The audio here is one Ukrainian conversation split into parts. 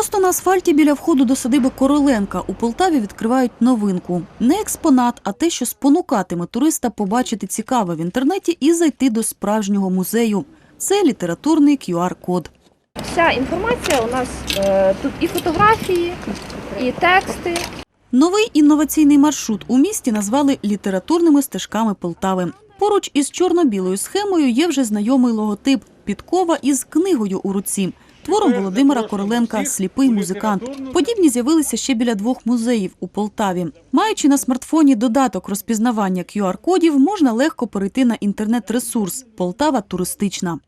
Просто на асфальті біля входу до садиби Короленка у Полтаві відкривають новинку. Не експонат, а те, що спонукатиме туриста побачити цікаве в інтернеті і зайти до справжнього музею. Це літературний QR-код. Вся інформація у нас е, тут і фотографії, і тексти. Новий інноваційний маршрут у місті назвали літературними стежками Полтави. Поруч із чорно-білою схемою є вже знайомий логотип підкова із книгою у руці. Твором Володимира Короленка Сліпий музикант. Подібні з'явилися ще біля двох музеїв у Полтаві. Маючи на смартфоні додаток розпізнавання QR-кодів, можна легко перейти на інтернет-ресурс Полтава туристична.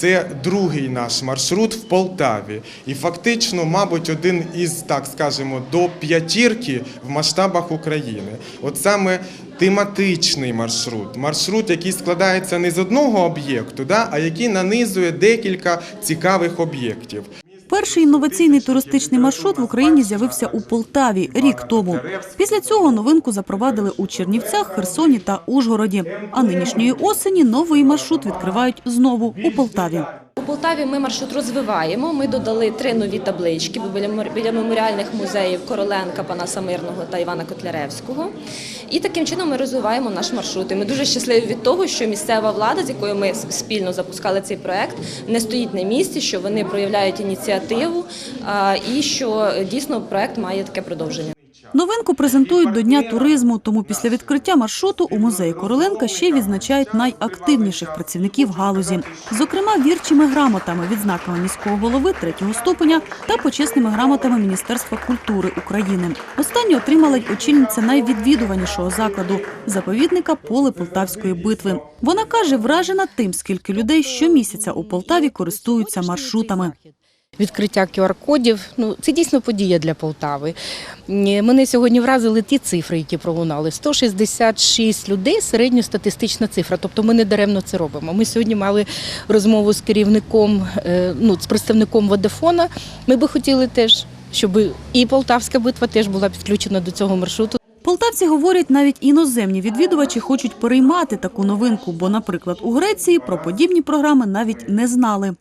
Це другий наш маршрут в Полтаві. І фактично, мабуть, один із, так скажемо, до п'ятірки в масштабах України. От саме тематичний маршрут. Маршрут, який складається не з одного об'єкту, да, а який нанизує декілька цікавих об'єктів. Перший інноваційний туристичний маршрут в Україні з'явився у Полтаві рік тому. Після цього новинку запровадили у Чернівцях, Херсоні та Ужгороді. А нинішньої осені новий маршрут відкривають знову у Полтаві. У Полтаві ми маршрут розвиваємо. Ми додали три нові таблички біля, меморіальних музеїв Короленка, Панаса Мирного та Івана Котляревського. І таким чином ми розвиваємо наш маршрут. І ми дуже щасливі від того, що місцева влада, з якою ми спільно запускали цей проект, не стоїть на місці, що вони проявляють ініціативу і що дійсно проект має таке продовження. Новинку презентують до Дня туризму, тому після відкриття маршруту у музеї Короленка ще відзначають найактивніших працівників галузі. Зокрема, вірчими грамотами, відзнаками міського голови третього ступеня та почесними грамотами Міністерства культури України. Останню отримала й очільниця найвідвідуванішого закладу заповідника поле Полтавської битви. Вона каже, вражена тим, скільки людей щомісяця у Полтаві користуються маршрутами. Відкриття QR-кодів ну це дійсно подія для Полтави. Мене сьогодні вразили ті цифри, які пролунали. 166 людей середньостатистична цифра. Тобто ми не даремно це робимо. Ми сьогодні мали розмову з керівником, е, ну з представником Водофона. Ми би хотіли теж, щоб і Полтавська битва теж була підключена до цього маршруту. Полтавці говорять, навіть іноземні відвідувачі хочуть переймати таку новинку, бо, наприклад, у Греції про подібні програми навіть не знали.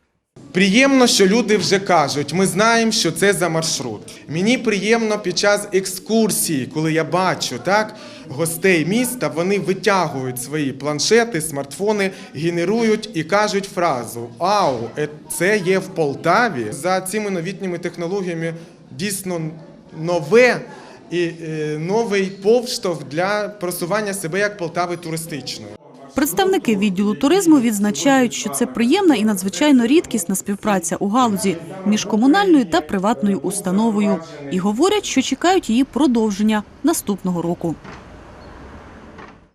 Приємно, що люди вже кажуть, ми знаємо, що це за маршрут. Мені приємно під час екскурсії, коли я бачу так, гостей міста, вони витягують свої планшети, смартфони, генерують і кажуть фразу Ау, е, це є в Полтаві. За цими новітніми технологіями дійсно нове і е, новий повштовх для просування себе як Полтави туристичної. Представники відділу туризму відзначають, що це приємна і надзвичайно рідкісна співпраця у галузі між комунальною та приватною установою. І говорять, що чекають її продовження наступного року.